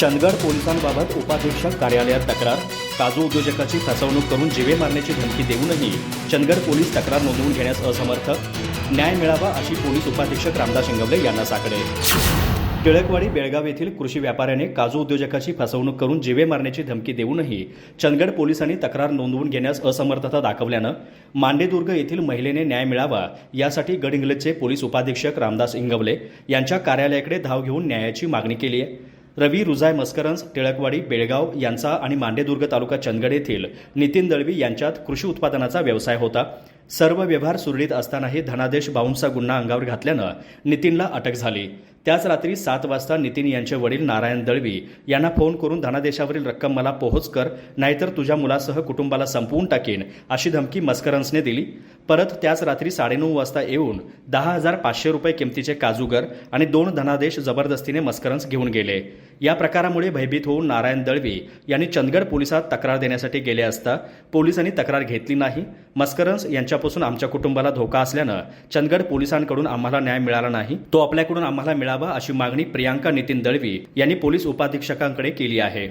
चंदगड पोलिसांबाबत उपाधीक्षक कार्यालयात तक्रार. काजू उद्योजकाची फसवणूक करून जिवे मारण्याची धमकी देऊनही चंदगड पोलीस तक्रार नोंदवून घेण्यास असमर्थ. न्याय मिळावा अशी पोलीस उपाधीक्षक रामदास शिंगवले यांना साकडे. टिळकवाडी बेळगाव येथील कृषी व्यापाऱ्याने काजू उद्योजकाची फसवणूक करून जिवे मारण्याची धमकी देऊनही चंदगड पोलिसांनी तक्रार नोंदवून घेण्यास असमर्थता दाखवल्यानं मांडेदुर्ग येथील महिलेने न्याय मिळावा यासाठी गडहिंग्लजचे पोलीस उपाधीक्षक रामदास इंगवले यांच्या कार्यालयाकडे धाव घेऊन न्यायाची मागणी केली आहे. रवी रुजाय मस्करन्स टिळकवाडी बेळगाव यांचा आणि मांडेदुर्ग तालुका चंदगड येथील नितीन दळवी यांच्यात कृषी उत्पादनाचा व्यवसाय होता. सर्व व्यवहार सुरळीत असतानाही धनादेश बाउन्सचा गुन्हा अंगावर घातल्यानं नितीनला अटक झाली. त्याच रात्री सात वाजता नितीन यांचे वडील नारायण दळवी यांना फोन करून धनादेशावरील रक्कम मला पोहोच कर नाहीतर तुझ्या मुलासह कुटुंबाला संपवून टाकेन अशी धमकी मस्करन्सने दिली. परत त्याच रात्री साडेनऊ वाजता येऊन दहा हजार पाचशे रुपये किमतीचे काजूगर आणि दोन धनादेश जबरदस्तीने मस्करन्स घेऊन गेले. या प्रकारामुळे भयभीत होऊन नारायण दळवी यांनी चंदगड पोलिसात तक्रार देण्यासाठी गेले असता पोलिसांनी तक्रार घेतली नाही. मस्करन्स यांच्यापासून आमच्या कुटुंबाला धोका असल्यानं चंदगड पोलिसांकडून आम्हाला न्याय मिळाला नाही. तो आपल्याकडून आम्हाला मिळावा अशी मागणी प्रियांका नितीन दळवी यांनी पोलीस उपाधीक्षकांकडे केली आहे.